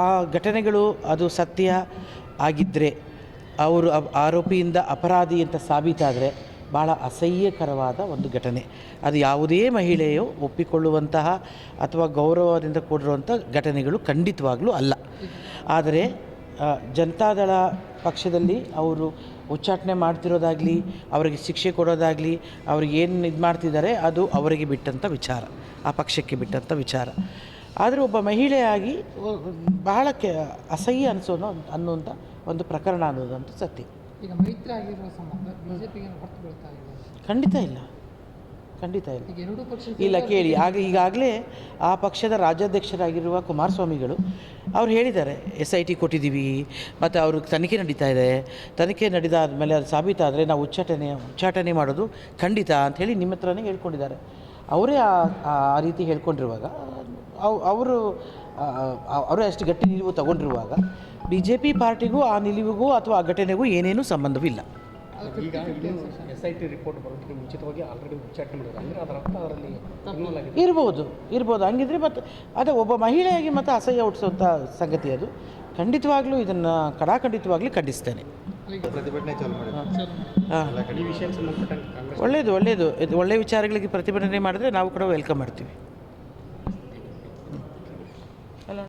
ಆ ಘಟನೆಗಳು ಅದು ಸತ್ಯ ಆಗಿದ್ದರೆ ಅವರು ಆರೋಪಿಯಿಂದ ಅಪರಾಧಿ ಅಂತ ಸಾಬೀತಾದರೆ ಭಾಳ ಅಸಹ್ಯಕರವಾದ ಒಂದು ಘಟನೆ. ಅದು ಯಾವುದೇ ಮಹಿಳೆಯು ಒಪ್ಪಿಕೊಳ್ಳುವಂತಹ ಅಥವಾ ಗೌರವದಿಂದ ಕೂಡಿರುವಂಥ ಘಟನೆಗಳು ಖಂಡಿತವಾಗಲೂ ಅಲ್ಲ. ಆದರೆ ಜನತಾದಳ ಪಕ್ಷದಲ್ಲಿ ಅವರು ಉಚ್ಚಾಟನೆ ಮಾಡ್ತಿರೋದಾಗಲಿ, ಅವರಿಗೆ ಶಿಕ್ಷೆ ಕೊಡೋದಾಗಲಿ, ಅವ್ರಿಗೆ ಏನು ಇದು ಮಾಡ್ತಿದ್ದಾರೆ, ಅದು ಅವರಿಗೆ ಬಿಟ್ಟಂಥ ವಿಚಾರ, ಆ ಪಕ್ಷಕ್ಕೆ ಬಿಟ್ಟಂಥ ವಿಚಾರ. ಆದರೆ ಒಬ್ಬ ಮಹಿಳೆಯಾಗಿ ಬಹಳ ಕೆ ಅಸಹ್ಯ ಅನಿಸೋನು ಅನ್ನುವಂಥ ಒಂದು ಪ್ರಕರಣ ಅನ್ನೋದಂತೂ ಸತ್ಯ. ಈಗ ಮೈತ್ರಿ ಆಗಿರುವ ಸಂಬಂಧ ಬಿಜೆಪಿಗೆ ಖಂಡಿತ ಇಲ್ಲ. ಖಂಡಿತ ಇಲ್ಲ. ಈಗ ಎರಡೂ ಪಕ್ಷ ಇಲ್ಲ ಕೇಳಿ. ಆಗ ಈಗಾಗಲೇ ಆ ಪಕ್ಷದ ರಾಜ್ಯಾಧ್ಯಕ್ಷರಾಗಿರುವ ಕುಮಾರಸ್ವಾಮಿಗಳು ಅವ್ರು ಹೇಳಿದ್ದಾರೆ ಎಸ್ ಐ ಟಿ ಕೊಟ್ಟಿದ್ದೀವಿ ಮತ್ತು ಅವರು ತನಿಖೆ ನಡೀತಾ ಇದೆ. ತನಿಖೆ ನಡೆದಾದ ಮೇಲೆ ಅದು ಸಾಬೀತಾದರೆ ನಾವು ಉಚ್ಚಾಟನೆ ಉಚ್ಚಾಟನೆ ಮಾಡೋದು ಖಂಡಿತ ಅಂಥೇಳಿ ನಿಮ್ಮ ಹತ್ರನೇ ಹೇಳ್ಕೊಂಡಿದ್ದಾರೆ. ಅವರೇ ಆ ರೀತಿ ಹೇಳ್ಕೊಂಡಿರುವಾಗ ಅವ್ ಅವರು ಅವರು ಅಷ್ಟು ಗಟ್ಟಿ ನಿಲುವು ತಗೊಂಡಿರುವಾಗ ಬಿ ಜೆ ಪಿ ಪಾರ್ಟಿಗೂ ಆ ನಿಲುವಿಗೂ ಅಥವಾ ಆ ಘಟನೆಗೂ ಏನೇನೂ ಸಂಬಂಧವಿಲ್ಲ. ಈಗ ಎಸ್ ಐ ಟಿ ರಿಪೋರ್ಟ್ ಬರೋದಕ್ಕೆ ಮುಂಚಿತವಾಗಿ ಆಲ್ರೆಡಿ ಉಚ್ಚಾಟನೆ ಮಾಡಿದ್ರು ಅಂದರೆ ಅದರ ಅರ್ಥ ಅದರಲ್ಲಿ ಇನ್ವಾಲ್ವ್ ಆಗಿದೆ. ಇರ್ಬೋದು ಇರ್ಬೋದು. ಹಂಗಿದ್ರೆ ಮತ್ತು ಅದೇ ಒಬ್ಬ ಮಹಿಳೆಯಾಗಿ ಮತ್ತು ಅಸಹ್ಯ ಹುಟ್ಟಿಸುವಂಥ ಸಂಗತಿ ಅದು. ಖಂಡಿತವಾಗ್ಲೂ ಇದನ್ನು ಕಡಾಖಂಡಿತವಾಗ್ಲೂ ಖಂಡಿಸ್ತೇನೆ. ಪ್ರತಿಭಟನೆ ಒಳ್ಳೇದು ಮಾಡಿದ್ರು ಹಾಂ. ಈ ವಿಷಯಕ್ಕೆ ಸಂಬಂಧಪಟ್ಟಂಗೆ ಕಾಂಗ್ರೆಸ್ ಒಳ್ಳೆಯದು ಒಳ್ಳೆಯದು ಇದು ಒಳ್ಳೆಯ ವಿಚಾರಗಳಿಗೆ ಪ್ರತಿಭಟನೆ ಮಾಡಿದ್ರೆ ನಾವು ಕೂಡ ವೆಲ್ಕಮ್ ಮಾಡ್ತೀವಿ.